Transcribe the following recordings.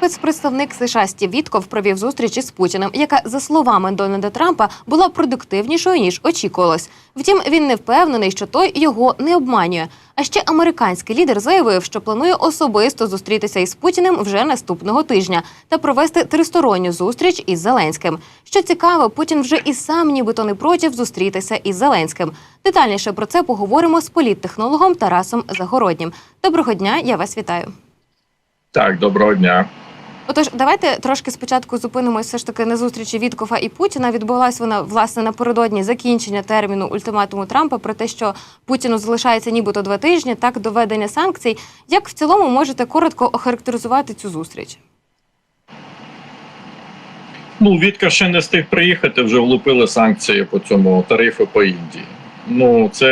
Спецпредставник США Стів Вітков провів зустріч із Путіним, яка, за словами Дональда Трампа, була продуктивнішою ніж очікувалось. Втім, він не впевнений, що той його не обманює. А ще американський лідер заявив, що планує особисто зустрітися із Путіним вже наступного тижня та провести тристоронню зустріч із Зеленським. Що цікаво, Путін вже і сам нібито не проти зустрітися із Зеленським. Детальніше про це поговоримо з політтехнологом Тарасом Загороднім. Доброго дня, я вас вітаю. Так, доброго дня. Отож, давайте трошки спочатку зупинимося все ж таки на зустрічі Віткофа і Путіна. Відбулася вона власне напередодні закінчення терміну ультиматуму Трампа про те, що Путіну залишається нібито два тижні, так до введення санкцій. Як в цілому можете коротко охарактеризувати цю зустріч? Ну, Вітка ще не встиг приїхати, вже влупили санкції по цьому тарифу по Індії. Ну, це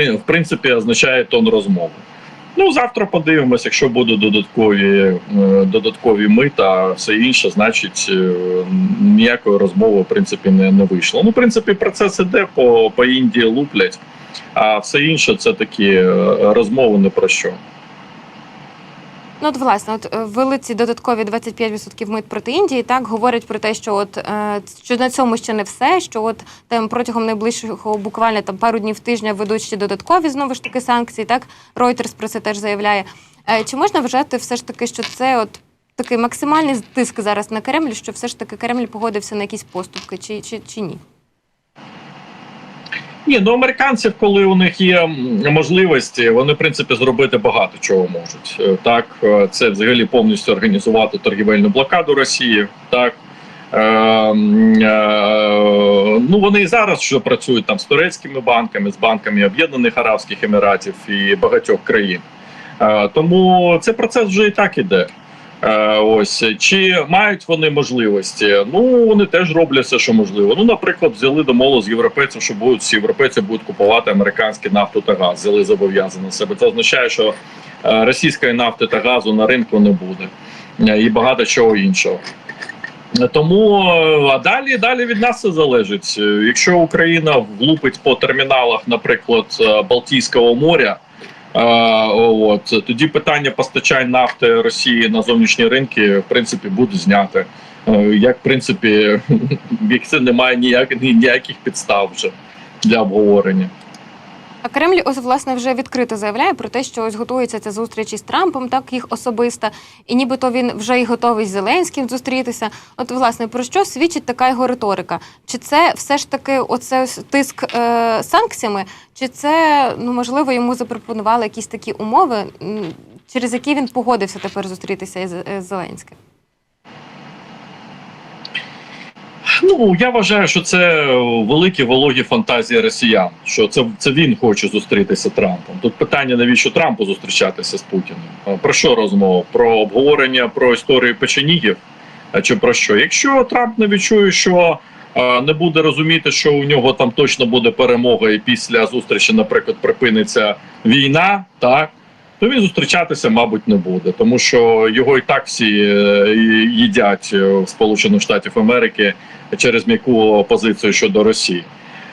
е, в принципі означає тон розмови. Ну, завтра подивимось, якщо будуть додаткові, е, додаткові мита, все інше, значить е, ніякої розмови в принципі не, не вийшло. Ну, в принципі, процес іде по, по Індії луплять, а все інше це такі е, розмови не про що. Ну, от, власне, от е, ввели ці додаткові 25% мит проти Індії. Так говорять про те, що от е, що на цьому ще не все. Що от там протягом найближчого буквально там пару днів тижня ведуть ще додаткові знову ж таки санкції. Так Reuters про це теж заявляє. Е, чи можна вважати все ж таки, що це от такий максимальний тиск зараз на Кремль, що все ж таки Кремль погодився на якісь поступки, чи, чи, чи ні? Ні, ну американців, коли у них є можливості, вони в принципі зробити багато чого можуть. Е, Так, е, це взагалі повністю організувати торгівельну блокаду Росії. Так е, е, ну вони і зараз що працюють там з турецькими банками, з банками Об'єднаних Арабських Еміратів і багатьох країн. Е, тому цей процес вже і так іде. Е, Ось чи мають вони можливості? Ну вони теж роблять все, що можливо. Ну, наприклад, взяли домову з європейців, що будуть всі європейці будуть купувати американські нафту та газ. Взяли зобов'язання себе. Це означає, що е, російської нафти та газу на ринку не буде Е, і багато чого іншого. Тому а далі далі від нас це залежить. Якщо Україна влупить по терміналах, наприклад, Балтійського моря. От тоді питання постачань нафти Росії на зовнішні ринки в принципі буде зняте. Е, Як в принципі, як це немає ніяк, ніяких підстав вже для обговорення. А Кремль ось власне вже відкрито заявляє про те, що ось готується ця зустріч із Трампом, так їх особиста, і нібито він вже й готовий з Зеленським зустрітися. От власне про що свідчить така його риторика? Чи це все ж таки оце тиск е, санкціями, чи це ну можливо йому запропонували якісь такі умови, через які він погодився тепер зустрітися із е, Зеленським? Ну я вважаю, що це великі вологі фантазії росіян. Що це, це він хоче зустрітися Трампом. Тут питання, навіщо Трампу зустрічатися з Путіним? Про що розмова? Про обговорення про історію печенігів? Чи про що? Якщо Трамп не відчує, що е, не буде розуміти, що у нього там точно буде перемога, і після зустрічі, наприклад, припиниться війна, так то він зустрічатися, мабуть, не буде, тому що його і так всі е, їдять е, в Сполучених Штатів Америки через м'яку позицію щодо Росії.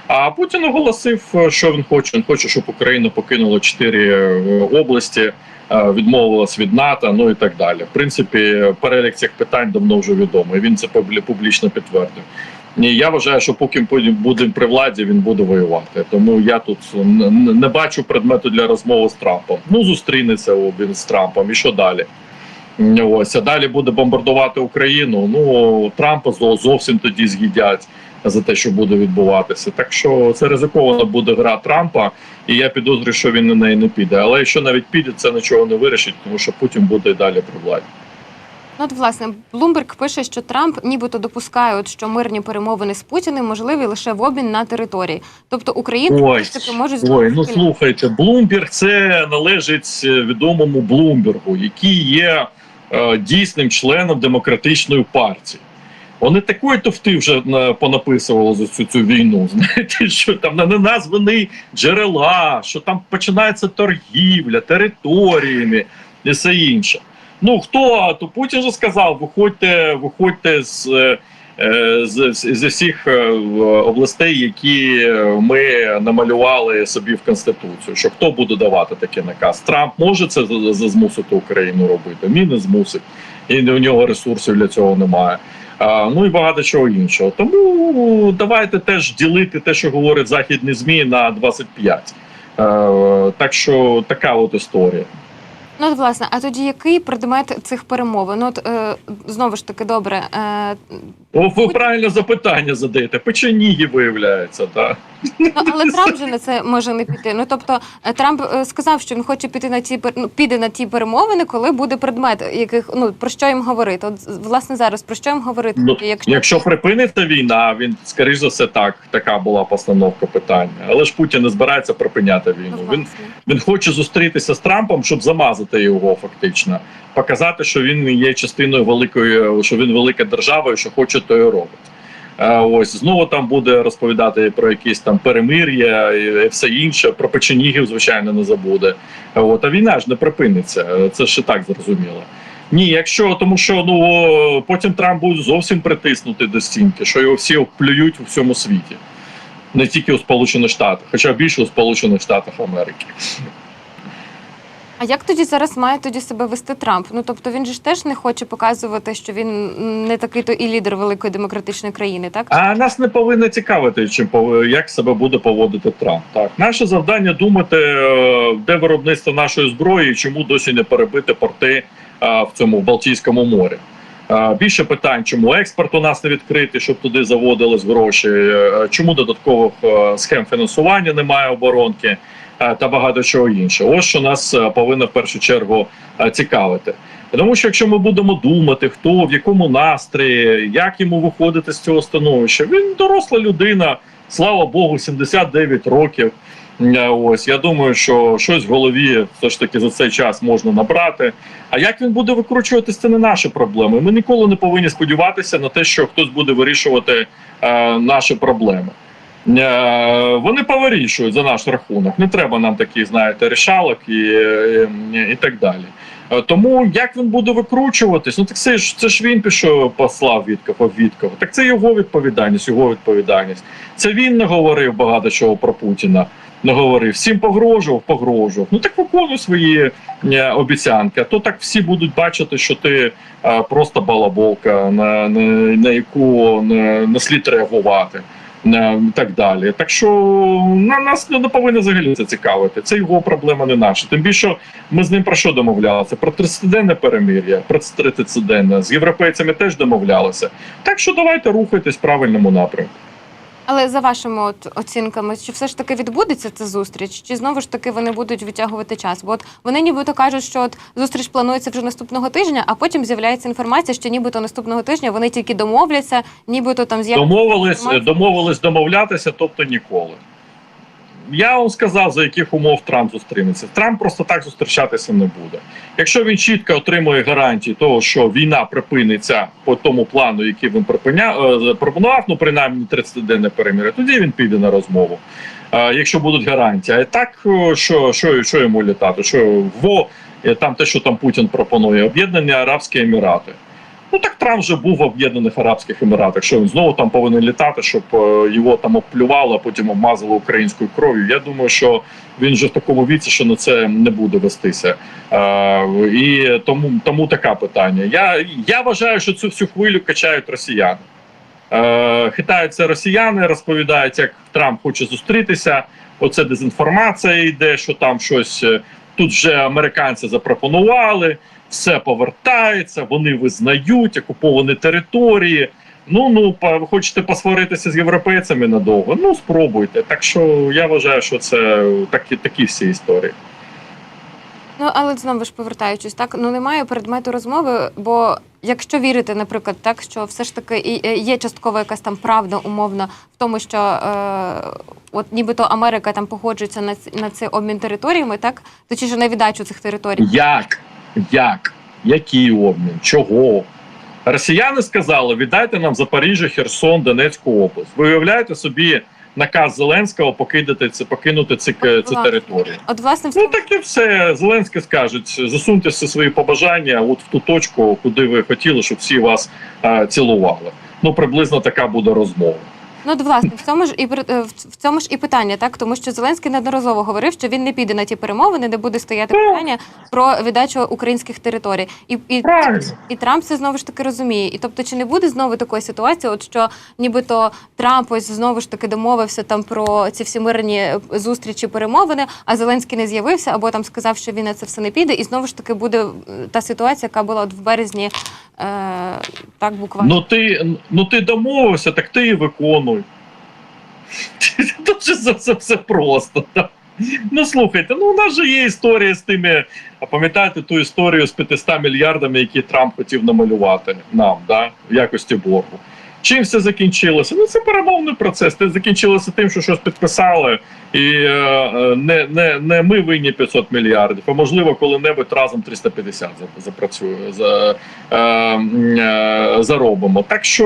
А Путін оголосив, е, що він хоче. Він хоче, щоб Україна покинула чотири області, відмовилась від НАТО, ну і так далі. В принципі, перелік цих питань давно вже відомий. Він це публі- публічно підтвердив. І я вважаю, що поки буде при владі, він буде воювати. Тому я тут не бачу предмету для розмови з Трампом. Ну зустрінеться він з Трампом. І що далі? Ось а далі буде бомбардувати Україну. Ну Трампа зовсім тоді з'їдять за те, що буде відбуватися. Так що це ризикована буде гра Трампа, і я підозрюю, що він на неї не піде. Але якщо навіть піде, це нічого не вирішить, тому що Путін буде і далі при владі. Ну, от, власне, Блумберг пише, що Трамп нібито допускає, от, що мирні перемовини з Путіним можливі лише в обмін на території. Тобто Україна Ой, можуть Ой, ну слухайте, Блумберг це належить е, відомому Блумбергу, який є е, дійсним членом демократичної партії. Вони такої тофти вже е, понаписували за цю, цю війну. Знаєте, що там не названі джерела, що там починається торгівля територіями і все інше. Ну хто то Путін же сказав: виходьте, виходьте з. е, з, з, усіх е, областей, які ми намалювали собі в конституцію. Що хто буде давати такий наказ? Трамп може це змусити Україну робити? Він не змусить. і у нього ресурсів для цього немає. А, ну і багато чого іншого. Тому давайте теж ділити те, що говорять західні змі на 25. Е, так що така от історія. Ну, от, власне, а тоді який предмет цих перемовин? Ну, от, е, знову ж таки, добре. Е, О, ви правильне запитання задаєте. Печеніги виявляється, так. Ну, але Трамп же на це може не піти. Ну, тобто, е, Трамп е, сказав, що він хоче піти на ті ну, піде на ті перемовини, коли буде предмет, яких ну про що їм говорити. От власне зараз про що їм говорити? Ну, якщо Якщо припиниться війна, він скоріш за все так. Така була постановка питання. Але ж Путін не збирається припиняти Ну, війну. Він він хоче зустрітися з Трампом, щоб замазати його фактично, показати, що він є частиною великої, що він велика держава, і що хоче, то і робить. Е, Ось знову там буде розповідати про якісь там перемир'я і все інше. Про печенігів, звичайно, не забуде. Е, От а війна ж не припиниться. Е, Це і так зрозуміло. Ні, якщо тому, що ну потім Трамп буде зовсім притиснути до стінки, що його всі плюють у всьому світі, не тільки у Сполучених Штатах, хоча більше у Сполучених Штатах Америки. А як тоді зараз має тоді себе вести Трамп? Ну тобто він же ж теж не хоче показувати, що він не такий то і лідер великої демократичної країни, так? А нас не повинно цікавити, чим як себе буде поводити Трамп. Так, наше завдання думати, е, де виробництво нашої зброї, чому досі не перебити порти е, в цьому Балтійському морі. Е, Більше питань, чому експорт у нас не відкритий, щоб туди заводились гроші, чому додаткових схем фінансування немає оборонки та багато чого іншого. Ось що нас е, повинно в першу чергу е, цікавити. Тому що якщо ми будемо думати, хто в якому настрої, як йому виходити з цього становища, він доросла людина, слава Богу, 79 років. Е, Ось я думаю, що щось в голові все ж таки за цей час можна набрати. А як він буде викручуватись, це не наші проблеми. Ми ніколи не повинні сподіватися на те, що хтось буде вирішувати е, наші проблеми. Е, вони повирішують за наш рахунок. Не треба нам таких, знаєте, рішалок і, і, і так далі. Е, Тому як він буде викручуватись, ну так це ж це ж він пішов, послав Віткова Віткова. Так це його відповідальність, його відповідальність. Це він не говорив багато чого про Путіна. Не говорив, всім погрожував, погрожував. Ну так виконуй свої е, обіцянки. А то так всі будуть бачити, що ти просто балаболка, на, на, на яку не, не слід реагувати. Е, І так далі. Так що на нас не повинно взагалі це цікавити. Це його проблема, не наша. Тим більше ми з ним про що домовлялися? Про 30-денне перемир'я, про 30-денне. З європейцями теж домовлялися. Так що давайте рухайтесь в правильному напрямку. Але за вашими от оцінками, чи все ж таки відбудеться ця зустріч, чи знову ж таки вони будуть витягувати час? Бо от вони нібито кажуть, що от зустріч планується вже наступного тижня, а потім з'являється інформація, що нібито наступного тижня вони тільки домовляться, нібито там з'являться. Домовились, домовились домовлятися, тобто ніколи. Я вам сказав, за яких умов Трамп зустрінеться. Трамп просто так зустрічатися не буде. Якщо він чітко отримує гарантії того, що війна припиниться по тому плану, який він е, пропонував, ну принаймні 30-денне перемир'я, тоді він піде на розмову. Е, Якщо будуть гарантії, а так е, що, що, що йому літати? Що во там те, що там Путін пропонує, об'єднані Арабські Емірати. Ну так Трамп вже був в Об'єднаних Арабських Еміратах. Що він знову там повинен літати, щоб е, його там обплювали, а потім обмазали українською кров'ю. Я думаю, що він вже в такому віці, що на це не буде вестися. Е, і тому, тому таке питання. Я, я вважаю, що цю всю хвилю качають росіяни. Е, хитаються росіяни, розповідають, як Трамп хоче зустрітися. Оце дезінформація йде, що там щось е, тут вже американці запропонували все повертається, вони визнають окуповані території. Ну ну ви хочете посваритися з європейцями надовго? Ну спробуйте. Так що я вважаю, що це такі, такі всі історії. Ну але знову ж повертаючись, так ну немає предмету розмови, бо якщо вірити, наприклад, так що все ж таки і е, є часткова якась там правда умовна в тому, що е, от нібито Америка там погоджується на на цей обмін територіями, так точніше на віддачу цих територій. Як? Як? Який обмін? Чого? Росіяни сказали: віддайте нам Запоріжжя, Херсон, Донецьку область. Ви уявляєте собі наказ Зеленського покинути це, покинути ці, ці території? От власне Ну так і все. Зеленський скажуть, засуньте всі свої побажання от в ту точку, куди ви хотіли, щоб всі вас е, цілували. Ну приблизно така буде розмова. Ну, от, власне, в цьому ж і е, в цьому ж і питання, так тому що Зеленський неодноразово говорив, що він не піде на ті перемовини, де буде стояти питання про віддачу українських територій, і, і, і Трамп це знову ж таки розуміє. І тобто, чи не буде знову такої ситуації, от що нібито Трамп ось знову ж таки домовився там про ці всі мирні е, зустрічі, перемовини, а Зеленський не з'явився, або там сказав, що він на це все не піде, і знову ж таки буде е, та ситуація, яка була от в березні, е, так буквально. Ну ти, ну ти домовився, так ти і виконуй. Тут же це, це все просто. Ну слухайте, ну у нас же є історія з тими. А пам'ятаєте ту історію з 500 мільярдами, які Трамп хотів намалювати нам, да, в якості боргу. Чим все закінчилося? Ну це перемовний процес. Це закінчилося тим, що щось підписали, і е, е, не, не, не ми винні 500 мільярдів, а можливо, коли-небудь разом 350 за- запрацює за, е, е, заробимо. Так що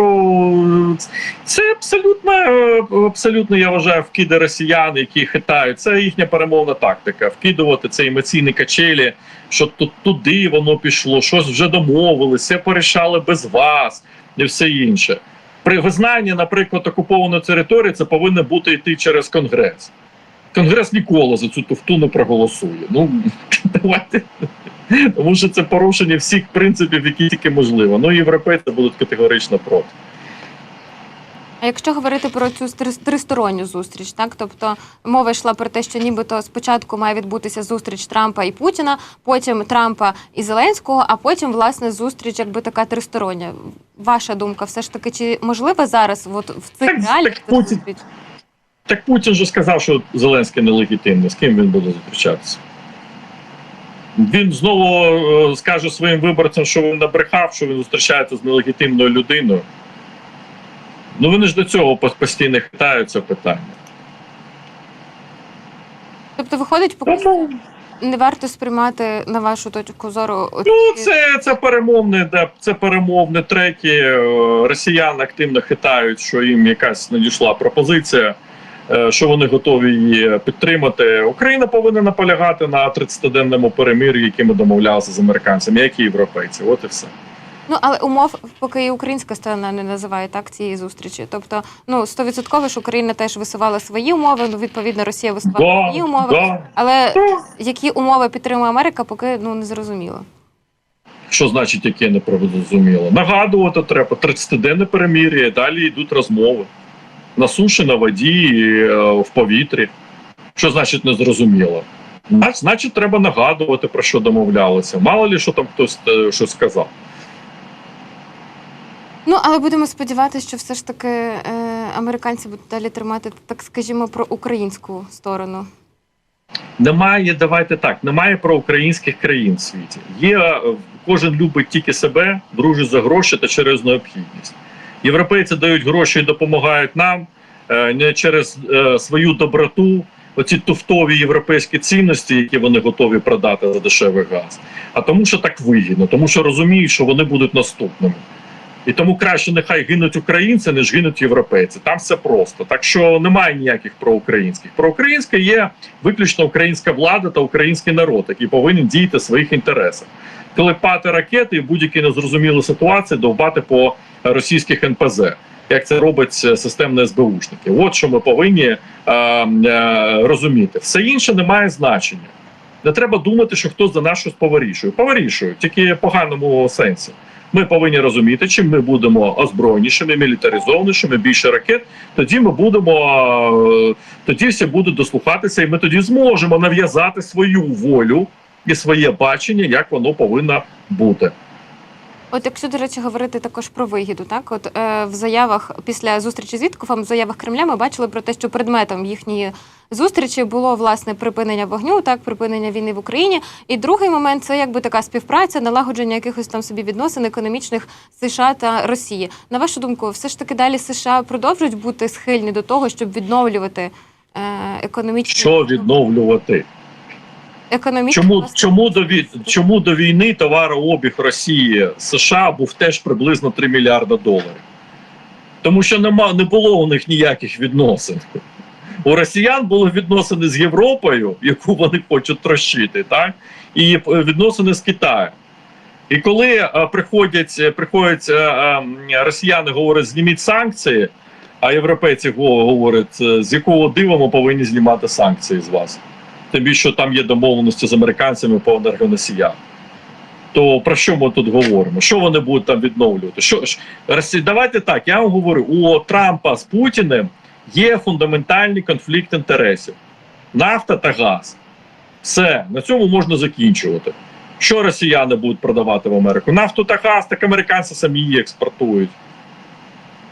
це абсолютно, е, абсолютно, я вважаю, вкиди росіян, які хитають. Це їхня перемовна тактика. Вкидувати ці емоційні качелі, що тут туди воно пішло, щось вже домовились, все порішали без вас і все інше. При визнанні, наприклад, окупованої території це повинно бути йти через конгрес. Конгрес ніколи за цю туфту не проголосує. Ну давайте. Тому що це порушення всіх принципів, які тільки можливо. Ну, європейці будуть категорично проти. А якщо говорити про цю тристоронню зустріч, так тобто мова йшла про те, що нібито спочатку має відбутися зустріч Трампа і Путіна, потім Трампа і Зеленського, а потім власне зустріч, якби така тристороння. Ваша думка, все ж таки, чи можливо зараз, от в цих Так, реаліях так Путін- зустріч? Так Путін же сказав, що Зеленський нелегітимний. З ким він буде зустрічатися? Він знову е, скаже своїм виборцям, що він набрехав, що він зустрічається з нелегітимною людиною. Ну вони ж до цього пос- постійно хитаються питання. Тобто, виходить, поки Тому не варто сприймати на вашу точку зору. Ну, це, це перемовне, да, це перемовне треки. Е, Росіяни активно хитають, що їм якась надійшла пропозиція, е, що вони готові її підтримати. Україна повинна наполягати на 30-денному перемир'ї, яке ми домовлялися з американцями, як і європейці. От і все. Ну але умов, поки і українська сторона не називає так цієї зустрічі. Тобто, ну стовідсотково ж Україна теж висувала свої умови. Ну відповідно, Росія висувала свої умови. да. Але які умови підтримує Америка, поки ну не зрозуміло. Що значить, яке не зрозуміло? Нагадувати треба 30-денне перемир'я, далі йдуть розмови на суші, на воді, е, в повітрі. Що значить незрозуміло? Значить, треба нагадувати, про що домовлялися. Мало ли, що там хтось е, щось сказав. Ну але будемо сподіватися, що все ж таки е, американці будуть далі тримати, так скажімо, про українську сторону. Немає, давайте так, немає проукраїнських країн в світі. Є е, кожен любить тільки себе, дружить за гроші та через необхідність. Європейці дають гроші і допомагають нам е, не через е, свою доброту, оці туфтові європейські цінності, які вони готові продати за дешевий газ, а тому, що так вигідно, тому що розуміють, що вони будуть наступними. І тому краще нехай гинуть українці, ніж гинуть європейці. Там все просто. Так що немає ніяких проукраїнських. Проукраїнське є виключно українська влада та український народ, який повинен діяти в своїх інтересах. Клепати ракети і будь-які незрозумілі ситуації довбати по російських НПЗ, як це робить е, системні СБУшники. От що ми повинні е, е, розуміти. Все інше не має значення. Не треба думати, що хтось за нас щось повирішує. Повирішує, тільки в поганому сенсі. Ми повинні розуміти, чим ми будемо озброєнішими, мілітаризованішими, більше ракет. Тоді ми будемо е, тоді всі будуть дослухатися, і ми тоді зможемо нав'язати свою волю і своє бачення, як воно повинно бути. От якщо, до речі, говорити також про вигіду, так от е, в заявах після зустрічі з Віткофом, в заявах Кремля ми бачили про те, що предметом їхньої зустрічі було власне припинення вогню, так припинення війни в Україні. І другий момент це якби така співпраця, налагодження якихось там собі відносин економічних США та Росії. На вашу думку, все ж таки далі США продовжують бути схильні до того, щоб відновлювати е, економічні Що відновлювати? економічні Чому чому до чому до війни товарообіг Росії США був теж приблизно 3 мільярда доларів? Тому що нема не було у них ніяких відносин. У росіян були відносини з Європою, яку вони хочуть трощити, так і е, відносини з Китаєм. І коли приходять, е, приходять е, е, росіяни, говорять, зніміть санкції, А європейці говорять, з якого дива ми повинні знімати санкції з вас. Тим більше там є домовленості з американцями по енергоносіям. То про що ми тут говоримо? Що вони будуть там відновлювати? Що ж, давайте так, я вам говорю, у Трампа з Путіним є фундаментальний конфлікт інтересів: нафта та газ. Все, на цьому можна закінчувати. Що росіяни будуть продавати в Америку? Нафту та газ, так американці самі її експортують.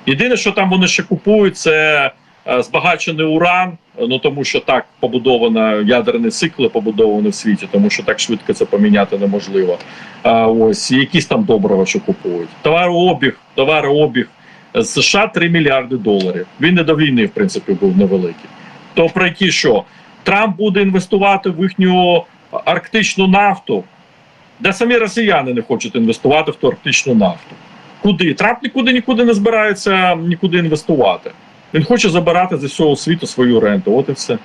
Єдине, що там вони ще купують, це е, збагачений уран, ну тому що так побудовано ядерні цикли побудовані в світі, тому що так швидко це поміняти неможливо. А ось якісь там доброго, що купують. Товарообіг, товарообіг США 3 мільярди доларів. Він не до війни, в принципі, був невеликий. То про які що? Трамп буде інвестувати в їхню арктичну нафту, де самі росіяни не хочуть інвестувати в ту арктичну нафту. Куди? Трамп нікуди нікуди не збирається нікуди інвестувати. Він хоче забирати з усього світу свою ренту. От і все.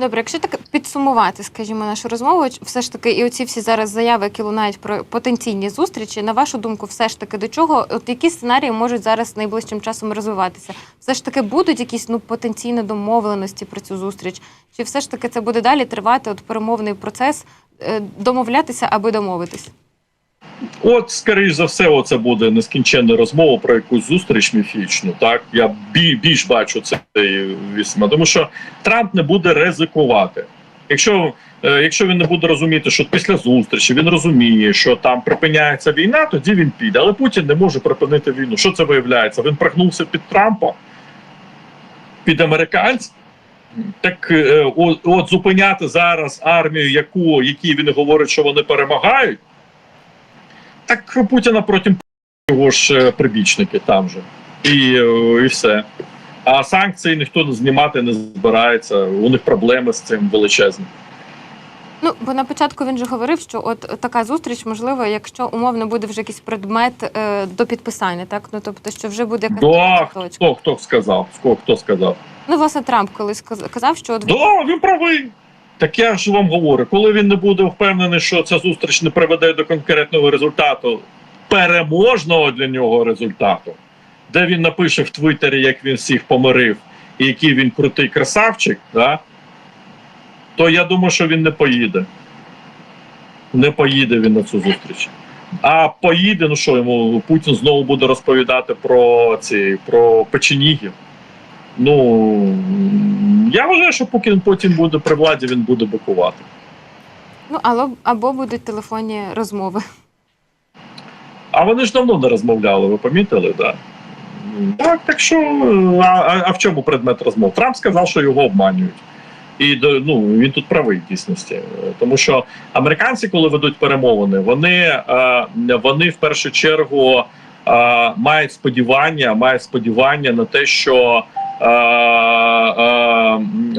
Добре, якщо так підсумувати, скажімо, нашу розмову, все ж таки, і оці всі зараз заяви, які лунають про потенційні зустрічі, на вашу думку, все ж таки до чого, от які сценарії можуть зараз найближчим часом розвиватися? Все ж таки будуть якісь ну потенційні домовленості про цю зустріч? Чи все ж таки це буде далі тривати от перемовний процес, е, домовлятися аби домовитись? От, скоріш за все, оце буде нескінченна розмова про якусь зустріч міфічну. Так я більш бачу це вісьма, тому що Трамп не буде ризикувати. Якщо, е, якщо він не буде розуміти, що після зустрічі він розуміє, що там припиняється війна, тоді він піде. Але Путін не може припинити війну. Що це виявляється? Він прогнувся під Трампа, під американців. Так е, от зупиняти зараз армію, яку які він говорить, що вони перемагають. Так Путіна потім його ж е, прибічники там же. І, е, і все. А санкції ніхто знімати не збирається. У них проблеми з цим величезні. Ну, бо на початку він же говорив, що от така зустріч, можливо, якщо умовно буде вже якийсь предмет е, до підписання, так? Ну тобто, що вже буде якась Да, точка. хто, хто сказав? Хто, хто сказав? Ну, власне, Трамп колись казав, що от Да, він правий. Так я ж вам говорю, коли він не буде впевнений, що ця зустріч не приведе до конкретного результату, переможного для нього результату, де він напише в Твіттері, як він всіх помирив, і який він крутий красавчик, да, то я думаю, що він не поїде. Не поїде він на цю зустріч. А поїде, ну що йому Путін знову буде розповідати про ці про печенігів. Ну я вважаю, що поки він потім буде при владі, він буде бикувати. ну або, або будуть телефонні розмови. А вони ж давно не розмовляли, ви помітили, да? Так, так що, а, а, а в чому предмет розмов? Трамп сказав, що його обманюють. І ну, він тут правий в дійсності. Тому що американці, коли ведуть перемовини, вони, вони в першу чергу мають сподівання, мають сподівання на те, що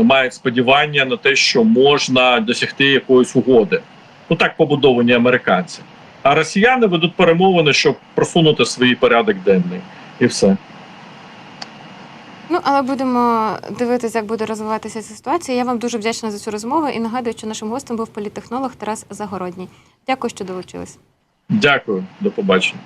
мають сподівання на те, що можна досягти якоїсь угоди. Ну так побудовані американці. А росіяни ведуть перемовини, щоб просунути свій порядок денний, і все. Ну, але будемо дивитися, як буде розвиватися ця ситуація. Я вам дуже вдячна за цю розмову і нагадую, що нашим гостем був політтехнолог Тарас Загородній. Дякую, що долучились. Дякую, до побачення.